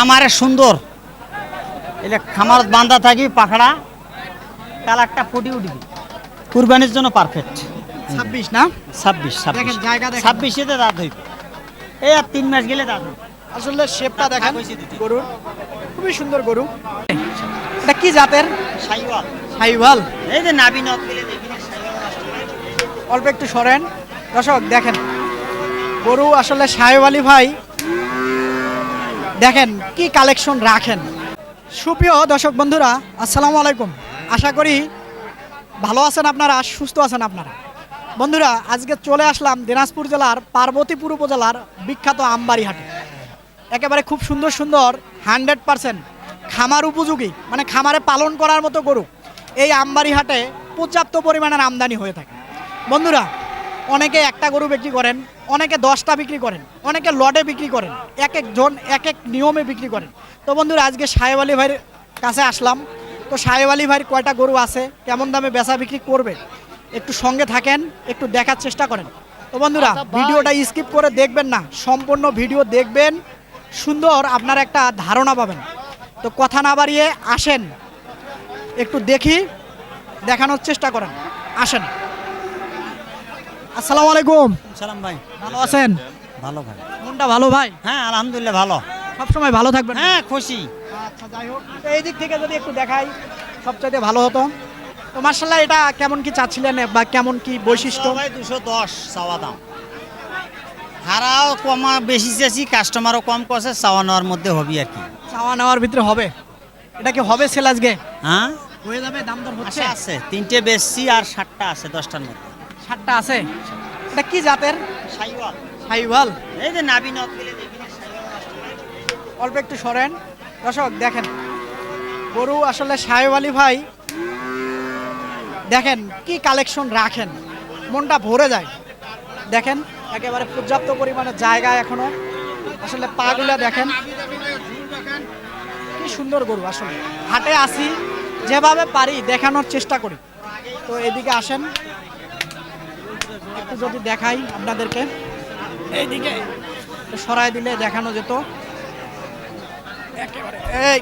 খামারে সুন্দর। এটা খামার বান্ধা থাকি পাখড়া কালারটা ফুটি উঠবি। কুরবানির জন্য পারফেক্ট ছাব্বিশ না? ছাব্বিশ ছাব্বিশে। দাঁত হইব। এই আর তিন মাস গেলে দাঁত আসলে শেপটা দেখেন হয়েছে গরুর। খুবই সুন্দর গরু। এটা কি জাতের? সাইওয়াল। সাইওয়াল। এই যে নাবি গেলে দেখি সাইওয়াল। অল্প একটু সরেন। দর্শক দেখেন। গরু আসলে সাহেব আলী ভাই। দেখেন কি কালেকশন রাখেন? সুপ্রিয় দর্শক বন্ধুরা, আসসালামু আলাইকুম। আশা করি ভালো আছেন আপনারা, সুস্থ আছেন আপনারা। বন্ধুরা, আজকে চলে আসলাম দিনাজপুর জেলার পার্বতীপুর উপজেলার বিখ্যাত আমবাড়ি হাটে একেবারে খুব সুন্দর সুন্দর হান্ড্রেড পারসেন্ট খামার উপযোগী মানে খামারে পালন করার মতো গরু এই আমবাড়ি হাটে পর্যাপ্ত পরিমাণের আমদানি হয়ে থাকে। বন্ধুরা, অনেকে একটা গরু বিক্রি করেন অনেকে দশটা বিক্রি করেন অনেকে লডে বিক্রি করেন এক এক জন এক এক নিয়মে বিক্রি করেন। তো বন্ধুরা আজকে সাহেব আলী ভাইয়ের কাছে আসলাম। তো সাহেব আলী ভাইয়ের কয়টা গরু আছে কেমন দামে বেচা বিক্রি করবে একটু সঙ্গে থাকেন একটু দেখার চেষ্টা করেন। তো বন্ধুরা ভিডিওটা স্কিপ করে দেখবেন না সম্পূর্ণ ভিডিও দেখবেন সুন্দর আপনার একটা ধারণা পাবেন। তো কথা না বাড়িয়ে আসেন একটু দেখি দেখানোর চেষ্টা করেন আসেন। আসসালামু আলাইকুম। সালাম ভাই। ভালো আছেন? ভালো ভাই। মনটা ভালো ভাই? হ্যাঁ আলহামদুলিল্লাহ ভালো। সবসময় ভালো থাকবেন? হ্যাঁ খুশি। আচ্ছা যাই হোক। এই দিক থেকে যদি একটু দেখাই সবচাইতে ভালো হতো। তো মার্শাল্লাহ এটা কেমন কি চাচ্ছিলেন বা কেমন কি বৈশিষ্ট্য? সবাই দুশো দশ চাওয়া দাম। হারাও কমা বেশি চেয়েছি কাস্টমারও কম করছে চাওয়া নেওয়ার মধ্যে হবি আর কি। চাওয়া নেওয়ার ভিতরে হবে? এটা কি হবে সেল আজকে? হ্যাঁ? হয়ে যাবে দাম দর হচ্ছে? আছে আছে। তিনটে বেশি আর ষাটটা আছে দশটার মধ্যে। ষাটটা আছে। এটা কি জাতের? সাইওয়াল। সাইওয়াল। এই যে নাবি। অল্প একটু সরেন। দর্শক দেখেন। গরু আসলে সাহেব আলী ভাই। দেখেন কি কালেকশন রাখেন। মনটা ভরে যায়। দেখেন একেবারে পর্যাপ্ত পরিমাণে জায়গা এখনও। আসলে পাগুলা দেখেন। কি সুন্দর গরু আসলে। হাটে আসি যেভাবে পারি দেখানোর চেষ্টা করি। তো এদিকে আসেন। একটু যদি দেখাই আপনাদেরকে, এইদিকে সরাই দিলে দেখানো যেত। একেবারে, এই।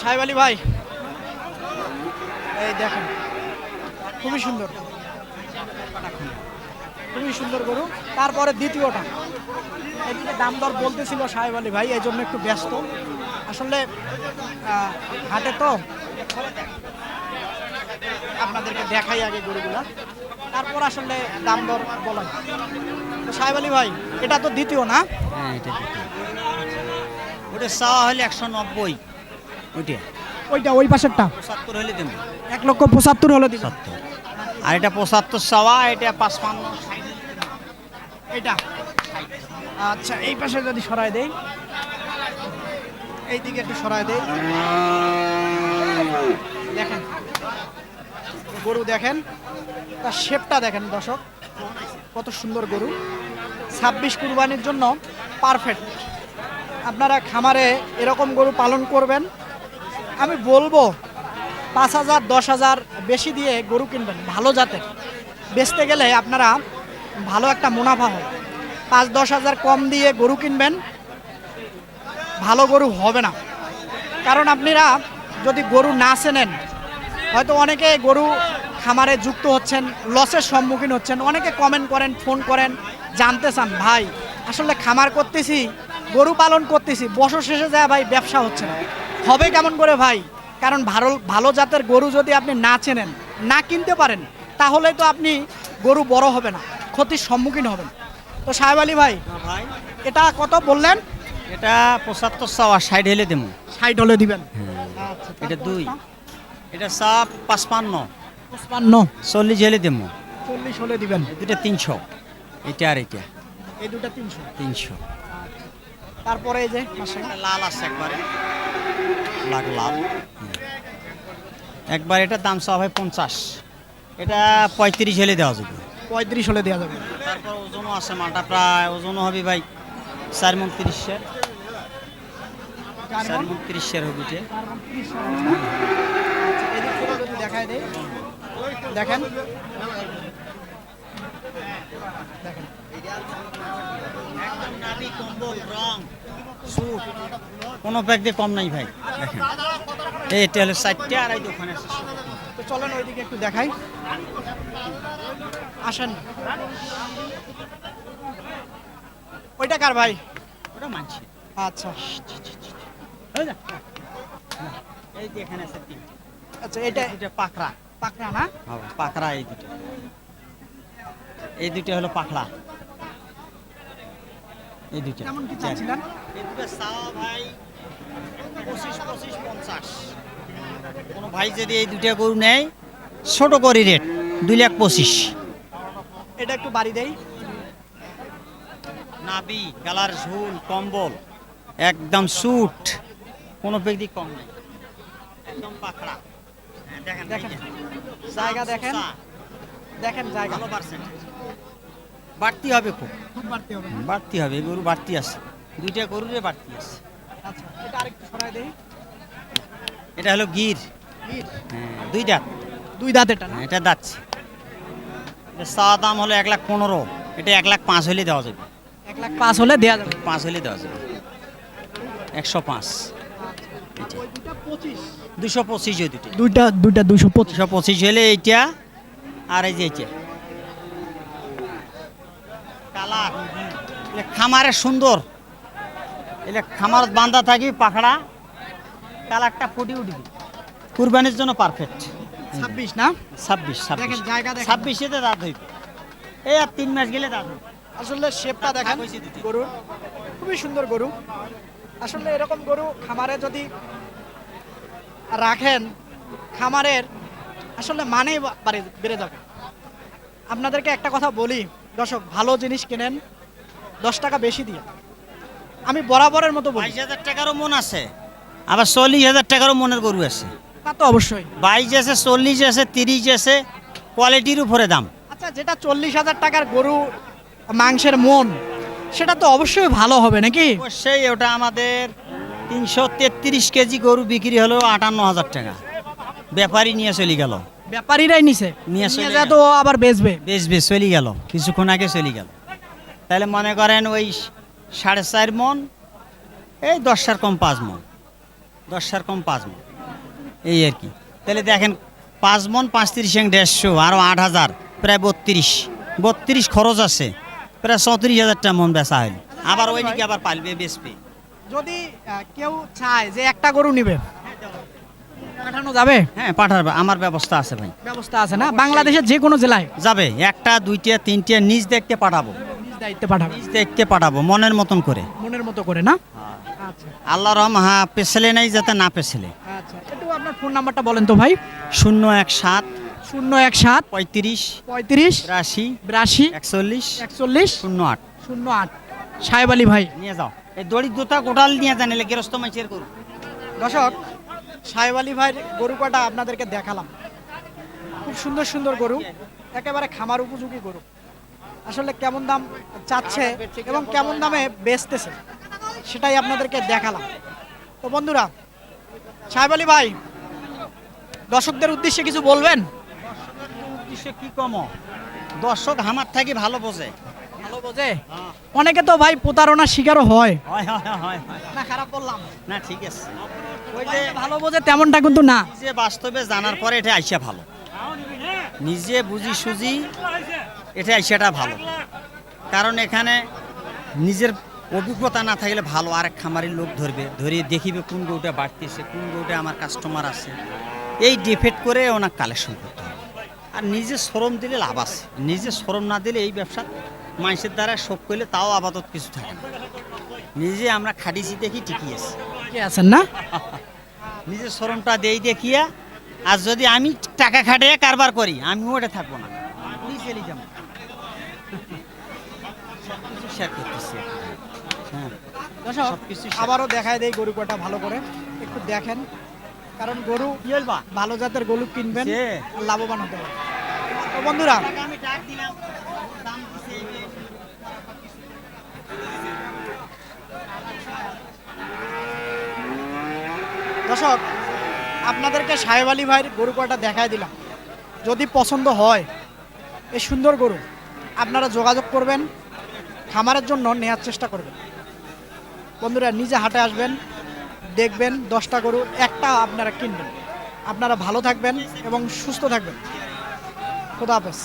সাহেব আলী ভাই, এই দেখেন, খুবই সুন্দর। খুবই সুন্দর গরু। তারপরে দ্বিতীয়টা, এদিকে দাম দর বলতেছিল সাহেব আলী ভাই, এই জন্য একটু ব্যস্ত। আসলে হাটে তো আপনাদেরকে দেখাই আগে গরুগুলা। তারপর আসলে দাম দর বলা তো সাহেব আলী ভাই এটা তো দ্বিতীয় না? হ্যাঁ এটা ওটা চাওয়া হলে একশো নব্বই। ওইটা? ওইটা ওই পাশেরটা? পঁচাত্তর হলে দেবো। এক লক্ষ পঁচাত্তর হলে দিবেন আর এটা পঁচাত্তর চাওয়া এটা পাঁচপান্ন। এটা? আচ্ছা এই পাশে যদি সরাই দেই। এই দিকে একটু সরাই দেই। দেখেন। গরু দেখেন, তার শেপটা দেখেন দর্শক। কত সুন্দর গরু। ছাব্বিশ কুরবানির জন্য পারফেক্ট আপনারা খামারে এরকম গরু পালন করবেন। আমি বলব, পাঁচ হাজার, দশ হাজার বেশি দিয়ে গরু কিনবেন, ভালো জাতের। বেচতে গেলে আপনারা ভালো একটা মুনাফা হয়। পাঁচ, দশ হাজার কম দিয়ে গরু কিনবেন, ভালো গরু হবে না। কারণ আপনারা যদি গরু না চেনেন, হয়তো অনেকে গরু খামারে যুক্ত হচ্ছেন লসের সম্মুখীন হচ্ছেন। অনেকে কমেন্ট করেন ফোন করেন জানতে চান ভাই আসলে খামার করতেছি গরু পালন করতেছি বছর শেষে যায় ভাই ব্যবসা হচ্ছে না। হবে কেমন করে ভাই? কারণ ভালো ভালো জাতের গরু যদি আপনি না চেনেন না কিনতে পারেন তাহলে তো আপনি গরু বড় হবে না ক্ষতির সম্মুখীন হবেন। তো সাহেব আলী ভাই ভাই। এটা কত বললেন? এটা পঁচাত্তর চাওয়া ষাট হলে দেবো। ষাট হলে দিবেন। আচ্ছা এটা দুই। এটা? চা পাঁচপান্ন। পঁচপান্ন। চল্লিশ হলে দেবো। চল্লিশ হলে দিবেন। দুটা তিনশো। এটা আর এটা। এই দুটা তিনশো। তিনশো। তারপরে এই যে লাল আছে একবারে। লাগ লাল। একবার এটার দাম চাওয়া হয় পঞ্চাশ। এটা পঁয়ত্রিশ হলে দেওয়া যাবে। পঁয়ত্রিশ হলে দেওয়া যাবে। তারপর ওজনও আছে মালটা প্রায় ওজনও হবে ভাই চার মন তিরিশের চার মন তিরিশের হবে এটা। আচ্ছা, দেখায় দেয় দেখেন। কোনো ব্যাগ দিয়ে কম নাই ভাই। দেখেন। এইটা হলো চারটে আর এই দোকানে আছে। তো চলেন ওইদিকে একটু দেখাই। আসেন। ওইটা কার ভাই? ওটা মানছি। আচ্ছা। এই যে এখানে আছে তিনটে। আচ্ছা এটা দুটো পাকড়া। পাকড়া না? পাকড়া এই দুটো। এই দুটো হলো পাকড়া। এই দুটো। কেমন কি চাচ্ছিলেন? এই দুটো চাওয়া ভাই পঁচিশ পঁচিশ পঞ্চাশ। কোনো ভাই যদি এই দুটো গরু নেয় ছোট করি রেট দুই লাখ পঁচিশ। এটা একটু বাড়ি দেই। নাবি গালার ঝুল কম্বল একদম স্যুট কোনো ব্যক্তি কম নেই। একদম পাকড়া। দেখেন। জায়গা দেখেন। দেখেন জায়গা। ভালো পার্সেন্টেজ বাড়তি হবে খুব। খুব বাড়তি হবে। বাড়তি হবে এই গরু বাড়তি আছে। দুইটা গরুরে বাড়তি আছে। আচ্ছা এটা আরেকটু সরাই দেই। এটা হলো গির। গির। হ্যাঁ দুই দাঁত। দুই দাঁতেরটা না? হ্যাঁ, এটা এটা চা দাম হলো এক লাখ পনেরো। এটা এক লাখ পাঁচ হলে দেওয়া যাবে। এক লাখ পাঁচ হলে দেওয়া যাবে। পাঁচ হলে দেওয়া যাবে। একশো পাঁচ। দুশো পঁচিশ ওই দুটো দুইটা দুইটা দুশো পঁচিশ। দুশো পঁচিশ হলে এইটা আর এই যে এইটা। কালার। এলে খামারে সুন্দর। খামার বান্ধা থাকি পাখড়া। কালারটা ফুটি উঠবি। কুরবানির জন্য পারফেক্ট ছাব্বিশ না? ছাব্বিশ ছাব্বিশ। জায়গা দাঁত হইবে। এই আর তিন মাস গেলে দাঁত হইবে। আসলে শেপটা দেখেন গরুর। খুবই সুন্দর গরু। আসলে এরকম গরু খামারে যদি রাখেন খামারের আসলে মানেই বেড়ে যাবে। আপনাদেরকে একটা কথা বলি দর্শক ভালো জিনিস কেনেন দশ টাকা বেশি দিয়ে। আমি বরাবরের মতো বলি। বাইশ হাজার টাকারও মন আছে আবার চল্লিশ হাজার টাকারও মনের গরু আছে। তা তো অবশ্যই। বাইশ আছে চল্লিশ আছে তিরিশ আছে কোয়ালিটির উপরে দাম। আচ্ছা যেটা চল্লিশ হাজার টাকার গরু মাংসের মন সেটা তো অবশ্যই ভালো হবে নাকি? অবশ্যই ওটা আমাদের তিনশো তেত্রিশ কেজি গরু বিক্রি হলো আটান্ন হাজার টাকা। ব্যাপারী নিয়ে চলে গেল। ব্যাপারীরাই নিছে। নিয়ে চলে তো আবার বেচবে। বেশ চলে গেল। কিছুক্ষণ আগে চলে গেল। তাহলে মনে করেন ওই সাড়ে চার মন এই দশটার কম পাঁচ মন। দশটার কম পাঁচ মন। এই আর কি। তাহলে দেখেন পাঁচ মন পাঁচ তিরিশ দেড়শো আরও আট হাজার প্রায় বত্রিশ। বত্রিশ খরচ আছে। প্রায় চৌত্রিশ হাজারটা মন বেচা হইল। আবার ওই ওইদিকে আবার পালবে বেচবে। যদি কেউ চায় যে একটা গরু নিবে পাঠানো যাবে? হ্যাঁ পাঠাবে। আমার ব্যবস্থা আছে ভাই। ব্যবস্থা আছে না? বাংলাদেশের যে কোনো জেলায়? যাবে। একটা দুইটা তিনটে নিজ দেখতে পাঠাবো। নিজ দায়িত্বে পাঠাবে। নিজ দেখতে পাঠাবো মনের মতন করে। মনের মতো করে না? আচ্ছা। আল্লাহ রহম হ্যাঁ পেছলে নাই যাতে না পেছলে। আচ্ছা। একটু আপনার ফোন নাম্বারটা বলেন তো ভাই। শূন্য এক সাত শূন্য এক সাত পঁয়ত্রিশ পঁয়ত্রিশ বিরাশি বিরাশি একচল্লিশ একচল্লিশ শূন্য আট। শূন্য আট। সাহেব আলী ভাই। নিয়ে যাও। এই দুটা গোটাল নিয়ে এলে গেরস্ত মাইসের করু দর্শক, সাহেব আলী ভাইয়ের গরু কটা আপনাদেরকে দেখালাম। খুব সুন্দর সুন্দর গরু, একেবারে খামার উপযোগী গরু। আসলে কেমন দাম চাচ্ছে এবং কেমন দামে বেচতেছে, সেটাই আপনাদেরকে দেখালাম। তো বন্ধুরা, সাহেব আলী ভাই, দর্শকদের উদ্দেশ্যে কিছু বলবেন? উদ্দেশ্যে কি কম? দর্শক হামার থাকি ভালো বোঝে। ভালো বোঝে? অনেকে তো ভাই প্রতারণার শিকারও হয়। না খারাপ বললাম। না ঠিক আছে। ওই যে যে ভালো বোঝে তেমনটা কিন্তু না। বাস্তবে জানার পরে এটা আইসা ভালো। নিজে বুঝি সুঝি এটা আইসাটা ভালো। কারণ এখানে নিজের অভিজ্ঞতা না থাকলে ভালো আরেক খামারের লোক ধরবে। ধরে দেখিবে কোন গৌটা বাড়তেছে কোন গৌটা আমার কাস্টমার আছে। এই ডিফেক্ট করে ওনার কালেকশন করতে হবে। আর নিজে শ্রম দিলে লাভ আছে। নিজে শ্রম না দিলে এই ব্যবসা মানুষের দ্বারা শোক করলে তাও আপাতত কিছু থাকে না। নিজে আমরা খাটিছি দেখি ঠিকই আছে। কে আছেন না? নিজের শ্রমটা দেই দেখিয়া আর যদি আমি টাকা খাটিয়ে কারবার করি আমি ওটা থাকব না। চলে যাব। সবকিছু শেয়ার করতেছি হ্যাঁ সবকিছু আবারও দেখায় দেয় গরু কটা ভালো করে। একটু দেখেন। কারণ গরু ভালো জাতের গরু কিনবেন। লাভবান হতে তো বন্ধুরা আমি ডাক দিলাম দাম দিছে এই যে। দর্শক, আপনাদেরকে সাহেব আলী ভাইয়ের গরু কটা দেখায় দিলাম। যদি পছন্দ হয় এই সুন্দর গরু, আপনারা যোগাযোগ করবেন, খামারের জন্য নেওয়ার চেষ্টা করবেন। বন্ধুরা, নিজে হাটে আসবেন, দেখবেন দশটা গরু, একটা আপনারা কিনবেন। আপনারা ভালো থাকবেন এবং সুস্থ থাকবেন। খোদা হাফেজ।